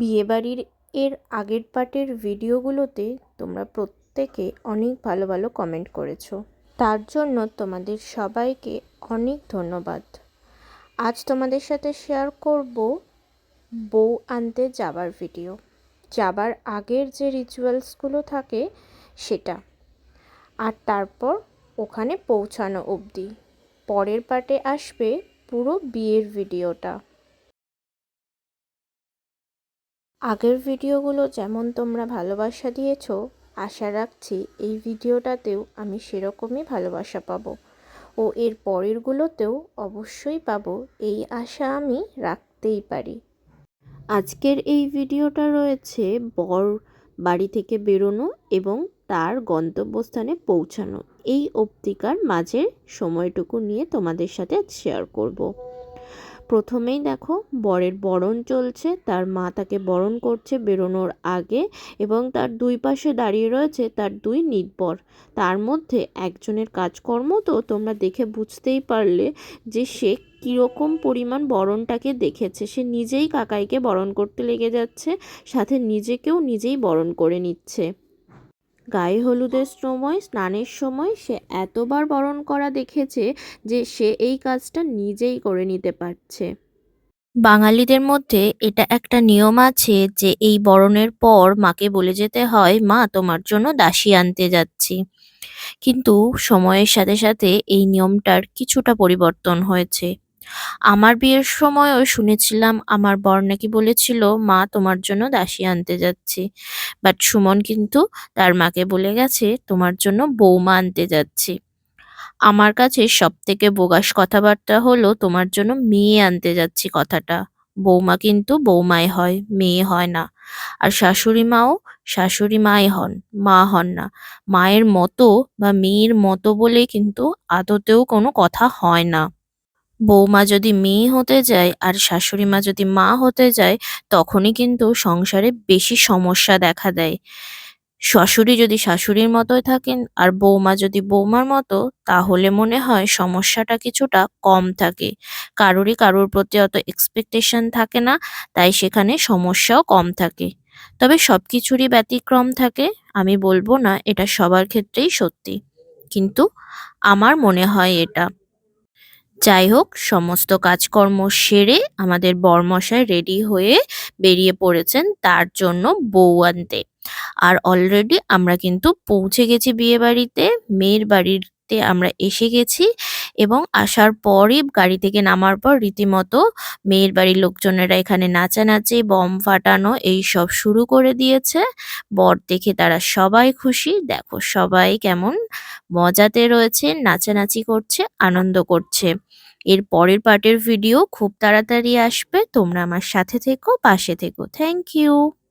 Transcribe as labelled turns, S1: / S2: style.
S1: বিয়েবাড়ির এর আগের পার্টের ভিডিওগুলোতে তোমরা প্রত্যেকে অনেক ভালো ভালো কমেন্ট করেছ। তার জন্য তোমাদের সবাইকে অনেক ধন্যবাদ। আজ তোমাদের সাথে শেয়ার করব বউ আনতে যাবার ভিডিও যাবার আগের যে রিচুয়ালসগুলো থাকে সেটা। আর তারপর ওখানে পৌঁছানো অবধি। পরের পার্টে আসবে পুরো বিয়ের ভিডিওটা আগের ভিডিওগুলো যেমন তোমরা ভালোবাসা দিয়েছ, আশা রাখছি এই ভিডিওটাতেও আমি সেরকমই ভালোবাসা পাবো। ও এর পরেরগুলোতেও অবশ্যই পাবো, এই আশা আমি রাখতেই পারি। আজকের এই ভিডিওটা রয়েছে বর বাড়ি থেকে বেরোনো এবং তার গন্তব্যস্থানে পৌঁছানো। এই অবধিকার মাঝের সময়টুকু নিয়ে তোমাদের সাথে শেয়ার করব। প্রথমেই দেখো বরের বরণ চলছে, তার মা তাকে বরণ করছে বেরোনোর আগে এবং তার দুই পাশে দাঁড়িয়ে রয়েছে তার দুই নির্বর তার মধ্যে একজনের কাজকর্ম তো তোমরা দেখে বুঝতেই পারলে যে সে কীরকম পরিমাণ বরণটাকে দেখেছে। সে নিজেই কাকাইকে বরণ করতে লেগে যাচ্ছে, সাথে নিজেকেও নিজেই বরণ করে নিচ্ছে। গায়ে হলুদের সময়, স্নানের সময় সে এতবার বরণ করা দেখেছে যে সে এই কাজটা নিজেই করে নিতে পারছে। বাঙালিদের মধ্যে এটা একটা নিয়ম আছে যে এই বরণের পর মাকে বলে যেতে হয়, মা, তোমার জন্য দাসী আনতে যাচ্ছি। কিন্তু সময়ের সাথে সাথে এই নিয়মটার কিছুটা পরিবর্তন হয়েছে। আমার বিয়ের সময়ও শুনেছিলাম আমার বর নাকি বলেছিল, মা, তোমার জন্য দাসী আনতে যাচ্ছি। বাট সুমন কিন্তু তার মাকে বলে গেছে, তোমার জন্য বৌমা আনতে যাচ্ছি। আমার কাছে সব থেকে বোগাস কথাবার্তা হলো, তোমার জন্য মেয়ে আনতে যাচ্ছি কথাটা। বৌমা কিন্তু বৌমাই হয়, মেয়ে হয় না। আর শাশুড়ি মাও শাশুড়ি মাই হন, মা হন না। মায়ের মতো বা মেয়ের মতো বলে কিন্তু আদতেও কোনো কথা হয় না। বৌমা যদি মেয়ে হতে যায় আর শাশুড়ি মা যদি মা হতে যায়, তখনই কিন্তু সংসারে বেশি সমস্যা দেখা দেয়। শাশুড়ি যদি শাশুড়ির মতোই থাকেন আর বৌমা যদি বৌমার মতো, তাহলে মনে হয় সমস্যাটা কিছুটা কম থাকে। কারোরই কারোর প্রতি অত এক্সপেকটেশন থাকে না, তাই সেখানে সমস্যাও কম থাকে। তবে সব কিছুরই ব্যতিক্রম থাকে, আমি বলব না এটা সবার ক্ষেত্রেই সত্যি। কিন্তু আমার মনে হয় এটা। যাই হোক, সমস্ত কাজকর্ম সেরে আমাদের বরমশাই রেডি হয়ে বেরিয়ে পড়েছেন তার জন্য বউ আনতে। আর অলরেডি আমরা কিন্তু পৌঁছে গেছি বিয়ে বাড়িতে মেয়ের বাড়িতে আমরা এসে গেছি। এবং আসার পরই গাড়ি থেকে নামার পর রীতিমতো মেয়ের বাড়ির লোকজনেরা এখানে নাচানাচি, বম ফাটানো এই সব শুরু করে দিয়েছে। বর দেখে তারা সবাই খুশি। দেখো সবাই কেমন মজাতে রয়েছে, নাচানাচি করছে, আনন্দ করছে। এর পরের পার্টের ভিডিও খুব তাড়াতাড়ি আসবে। তোমরা আমার সাথে থেকো, পাশে থেকো। Thank you.